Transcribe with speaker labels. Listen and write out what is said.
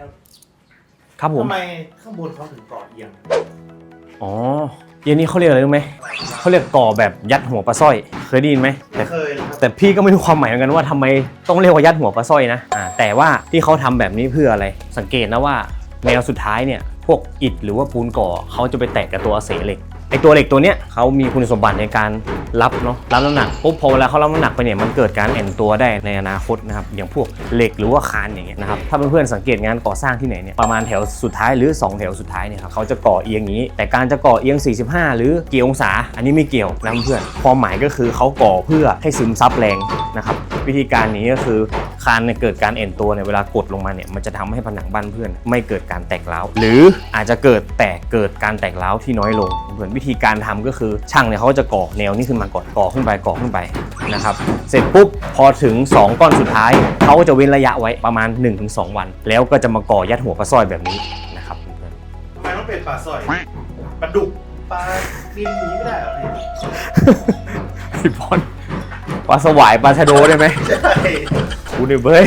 Speaker 1: ครับ
Speaker 2: ครับผม
Speaker 1: ทำไมข้างบนเขาถึงก่อเอียง
Speaker 2: อ๋อเย็นนี้เขาเรียกอะไรรู้ไหมเขาเรียกก่อแบบยัดหัวปลาสร้อย เคยได้ยินไหมแต่
Speaker 1: ไม่เคยนะครับ
Speaker 2: แต่พี่ก็ไม่รู้ความหมายเหมือนกันว่าทำไมต้องเรียกว่ายัดหัวปลาสร้อยนะอ่าแต่ว่าที่เขาทำแบบนี้เพื่ออะไร สังเกตนะว่าแนวสุดท้ายเนี่ยพวกอิฐหรือว่าปูนก่อเขาจะไปแตกกับตัวเศษเหล็ก ไอตัวเหล็กตัวเนี้ยเขามีคุณสมบัติในการรับเนาะรับน้ำหนักปุ๊บพอเวลาเขารับน้ำหนักไปเนี่ยมันเกิดการแอนตัวได้ในอนาคตนะครับอย่างพวกเหล็กหรือว่าคานอย่างเงี้ยนะครับถ้าเพื่อนๆสังเกตงานก่อสร้างที่ไหนเนี่ยประมาณแถวสุดท้ายหรือ 2 แถวสุดท้ายเนี่ยครับเขาจะก่อเอียงอย่างนี้ แต่การจะก่อเอียง 45 หรือกี่องศา อันนี้ไม่เกี่ยวนะเพื่อนความหมายก็คือเขาก่อเพื่อให้ซึมซับแรงนะครับวิธีการนี้ก็คือ คานเนี่ยเกิดการเอ็นตัวเนี่ยเวลากดลงมาเนี่ยมันจะทำให้ผนังบ้านเพื่อน ไม่เกิดการแตกร้าวหรืออาจจะเกิดแตกเกิดการแตกร้าวที่น้อยลงเหมือนวิธีการทำก็คือช่างเนี่ยเขาจะก่อแนวนี้ขึ้นมาก่อนก่อขึ้นไปก่อขึ้นไปนะครับเสร็จปุ๊บพอถึง 2 ก้อนสุดท้ายเขาก็จะเว้นระยะไว้ประมาณ 1-2 วัน แล้วก็จะมาก่อยัดหัวปลาสร้อยแบบนี้นะครับเพื่อน
Speaker 1: ทำไมต้องเป็นปลาสร้อยปลาดุกปลาดินอย่างนี้ไม่ได้เหรอเนี่ย
Speaker 2: ๆพี่บอลปลาสวายปลาชะโดได้ไหม
Speaker 1: ใช่
Speaker 2: กูเนี่ยเบ้ย